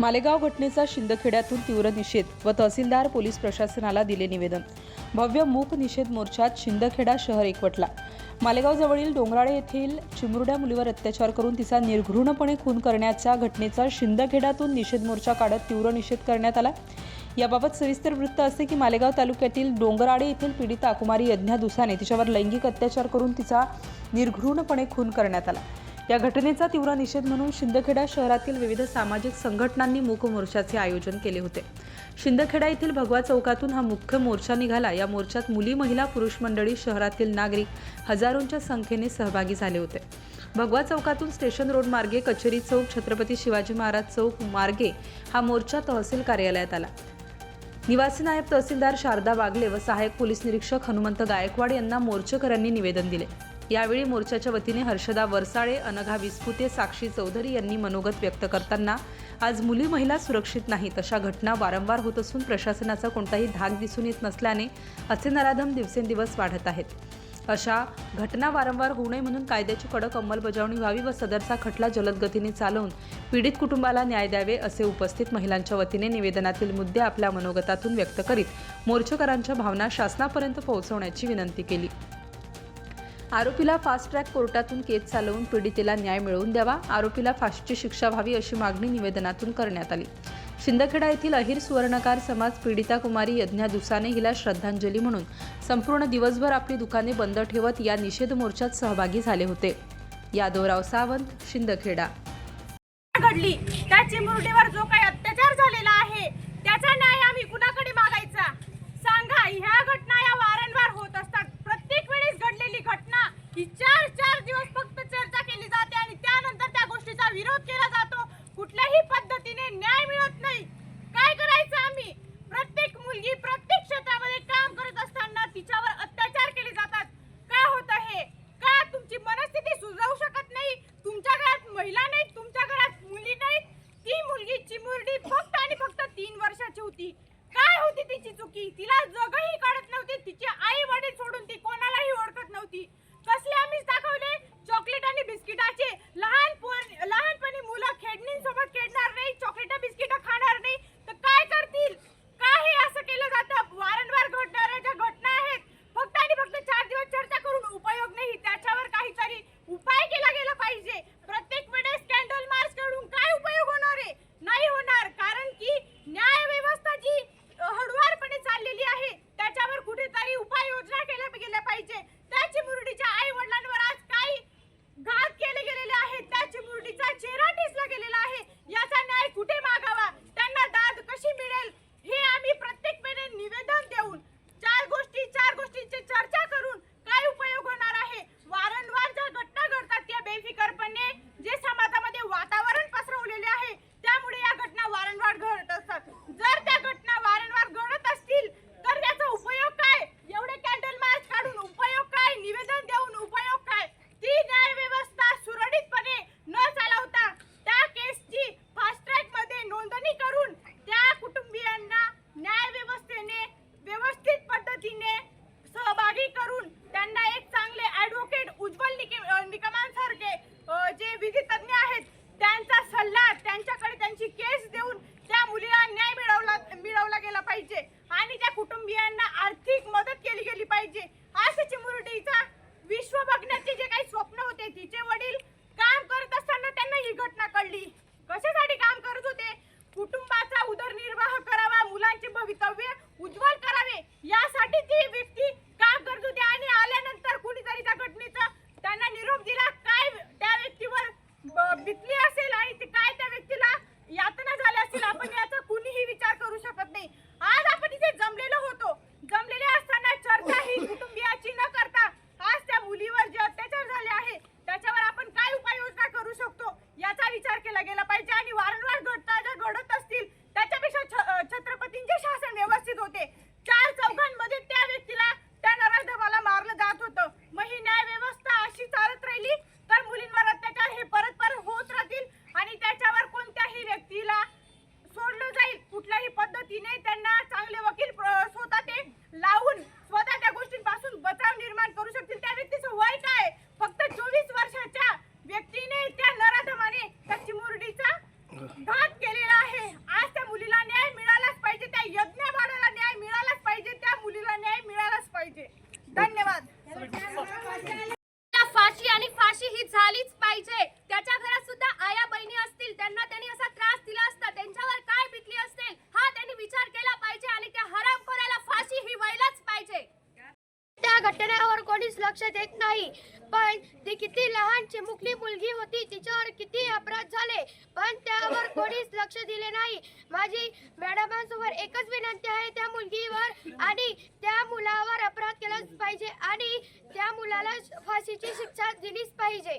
मालेगाव घटनेचा शिंदखेड्यातून तीव्र निषेध व तहसीलदार पोलीस प्रशासनाला दिले निवेदन. भव्य मूक निषेध मोर्चात शिंदखेडा शहर एकवटला. मालेगाव जवळील डोंगराळे येथील चिमुरड्या मुलीवर अत्याचार करून तिचा निर्घृणपणे खून करण्याच्या घटनेचा शिंदखेड्यातून निषेध मोर्चा काढत तीव्र निषेध करण्यात आला. याबाबत सविस्तर वृत्त असे की मालेगाव तालुक्यातील डोंगराळे येथील पीडिता कुमारी यज्ञा दुसाने तिच्यावर लैंगिक अत्याचार करून तिचा निर्घृणपणे खून करण्यात आला. या घटनेचा तीव्र निषेध म्हणून शिंदखेडा शहरातील विविध सामाजिक संघटनांनी मूक मोर्चाचे आयोजन केले होते. शिंदखेडा येथील भगवा चौकातून हा मुख्य मोर्चा निघाला. या मोर्चात मुली महिला पुरुष मंडळी शहरातील नागरिक हजारोंच्या संख्येने सहभागी झाले होते. भगवा चौकातून स्टेशन रोड मार्गे कचेरी चौक छत्रपती शिवाजी महाराज चौक मार्गे हा मोर्चा तहसील कार्यालयात आला. निवासी नायब तहसीलदार शारदा बागले व सहाय्यक पोलीस निरीक्षक हनुमंत गायकवाड यांना मोर्चेकऱ्यांनी निवेदन दिले. यावेळी मोर्चाच्या वतीने हर्षदा वरसाळे अनघा विस्फुते साक्षी चौधरी यांनी मनोगत व्यक्त करताना आज मुली महिला सुरक्षित नाहीत अशा घटना वारंवार होत असून प्रशासनाचा कोणताही धाक दिसून येत नसल्याने असे नराधम दिवसेंदिवस वाढत आहेत. अशा घटना वारंवार होऊ नये म्हणून कायद्याची कडक अंमलबजावणी व्हावी व सदरचा खटला जलद गतीने चालवून पीडित कुटुंबाला न्याय द्यावे असे उपस्थित महिलांच्या वतीने निवेदनातील मुद्दे आपल्या मनोगतातून व्यक्त करीत मोर्चेकरांच्या भावना शासनापर्यंत पोहोचवण्याची विनंती केली. आरोपीला फास्ट ट्रॅक कोर्टातून केस चालवून पीडितेला न्याय मिळवून द्यावा. आरोपीला फास्टची शिक्षा व्हावी अशी मागणी निवेदनातून करण्यात आली. शिंदखेडा येथील अहिर सुवर्णकार समाज पीडिता कुमारी यज्ञा दुसाने हिला श्रद्धांजली म्हणून संपूर्ण दिवसभर आपली दुकाने बंद ठेवत या निषेध मोर्चात सहभागी झाले होते. यादवराव सावंत शिंदखेडा. घडली. त्या चिमुरडीवर जो काही अत्याचार झालेला आहे त्याचा न्याय आम्ही कुणाकडे मागायचा सांगा ह्या घटना या वारंवार होत असतात प्रत्येक वेळेस घडलेली घटना ही चार चार दिवस फक्त चर्चा केली जाते आणि त्यानंतर त्या गोष्टीचा विरोध केला जातो कुठल्याही पद्धतीने न्याय मिळत नाही काय करायचं आम्ही प्रत्येक मुलगी प्रत्येक क्षेत्रामध्ये काम करत असताना तिच्यावर अत्याचार केले जातात काय होतं हे का तुमची मनस्थिती सुधारू शकत नाही तुमच्या घरात महिला नाहीत तुमच्या घरात मुली नाहीत ती मुलगी चिमुरडी फक्त आणि फक्त तीन वर्षाची होती काय होती तिची चुकी तिला जगही कळत नव्हती. तिची आई वडील सोडून ती कोणा 边的啊 झालीच पाहिजे. त्याच्या घरात सुद्धा आया बहिणी असतील त्यांना त्यांनी असा त्रास दिला असता त्यांच्यावर काय बितली असेल हा त्यांनी विचार केला पाहिजे आणि त्या हरामखोराला फाशी ही व्हायलाच पाहिजे. त्या घटनेवर कोणीच लक्ष देत नाही. पण ती किती लहान चिमुकली मुलगी होती तिच्यावर किती अपराध झाले. पण त्यावर कोणीच लक्ष दिले नाही. माझी मॅडमांसमोर एकच विनंती आहे त्या मुलगीवर आणि त्या मुलावर अपराध केलाच पाहिजे आणि त्या मुलाला फाशीची शिक्षा दिलीच पाहिजे.